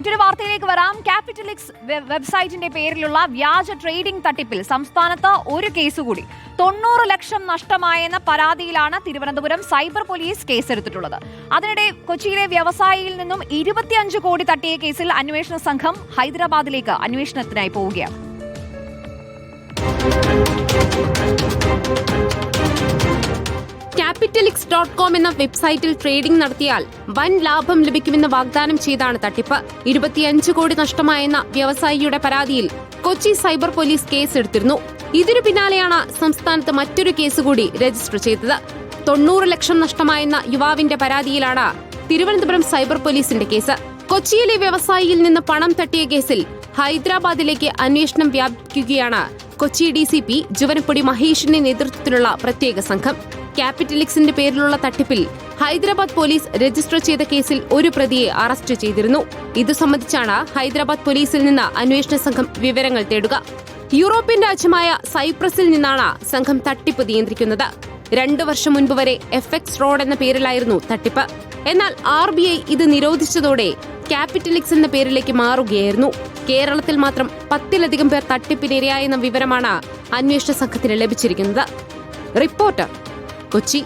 മറ്റൊരു വാർത്തയിലേക്ക് വരാം. ക്യാപിറ്റലിക്സ് വെബ്സൈറ്റിന്റെ പേരിലുള്ള വ്യാജ ട്രേഡിംഗ് തട്ടിപ്പിൽ സംസ്ഥാനത്ത് ഒരു കേസ് കൂടി. തൊണ്ണൂറ് ലക്ഷം നഷ്ടമായെന്ന പരാതിയിലാണ് തിരുവനന്തപുരം സൈബർ പോലീസ് കേസെടുത്തിട്ടുള്ളത്. അതിനിടെ കൊച്ചിയിലെ വ്യവസായിയിൽ നിന്നും ഇരുപത്തിയഞ്ച് കോടി തട്ടിയ കേസിൽ അന്വേഷണ സംഘം ഹൈദരാബാദിലേക്ക് അന്വേഷണത്തിനായി പോവുകയാണ്. ക്യാപിറ്റലിക്സ് ഡോട്ട് കോം എന്ന വെബ്സൈറ്റിൽ ട്രേഡിംഗ് നടത്തിയാൽ വൻ ലാഭം ലഭിക്കുമെന്ന് വാഗ്ദാനം ചെയ്താണ് തട്ടിപ്പ്. ഇരുപത്തിയഞ്ച് കോടി നഷ്ടമായെന്ന വ്യവസായിയുടെ പരാതിയിൽ കൊച്ചി സൈബർ പോലീസ് കേസ് എടുത്തിരുന്നു. ഇതിനു പിന്നാലെയാണ് സംസ്ഥാനത്ത് മറ്റൊരു കേസ് കൂടി രജിസ്റ്റർ ചെയ്തത്. തൊണ്ണൂറ് ലക്ഷം നഷ്ടമായെന്ന യുവാവിന്റെ പരാതിയിലാണ് തിരുവനന്തപുരം സൈബർ പോലീസിന്റെ കേസ്. കൊച്ചിയിലെ വ്യവസായിയിൽ നിന്ന് പണം തട്ടിയ കേസിൽ ഹൈദരാബാദിലേക്ക് അന്വേഷണം വ്യാപിക്കുകയാണ്. Kochi D C P Juvanapudi മഹേഷിന്റെ നേതൃത്വത്തിലുള്ള പ്രത്യേക സംഘം. ക്യാപിറ്റലിക്സിന്റെ പേരിലുള്ള തട്ടിപ്പിൽ ഹൈദരാബാദ് പോലീസ് രജിസ്റ്റർ ചെയ്ത കേസിൽ ഒരു പ്രതിയെ അറസ്റ്റ് ചെയ്തിരുന്നു. ഇതു സംബന്ധിച്ചാണ് ഹൈദരാബാദ് പോലീസിൽ നിന്ന് അന്വേഷണ സംഘം വിവരങ്ങൾ തേടുക. യൂറോപ്യൻ രാജ്യമായ സൈപ്രസിൽ നിന്നാണ് സംഘം തട്ടിപ്പ് നിയന്ത്രിക്കുന്നത്. രണ്ടു വർഷം മുൻപ് വരെ എഫ് എക്സ് റോഡ് എന്ന പേരിലായിരുന്നു തട്ടിപ്പ്. എന്നാൽ ആർ ബി ഐ ഇത് നിരോധിച്ചതോടെ ക്യാപിറ്റലിക്സ് എന്ന പേരിലേക്ക് മാറുകയായിരുന്നു. കേരളത്തിൽ മാത്രം പത്തിലധികം പേർ തട്ടിപ്പിനിരയായെന്ന വിവരമാണ് അന്വേഷണ സംഘത്തിന് ലഭിച്ചിരിക്കുന്നത്. റിപ്പോർട്ടർ കൊച്ചി.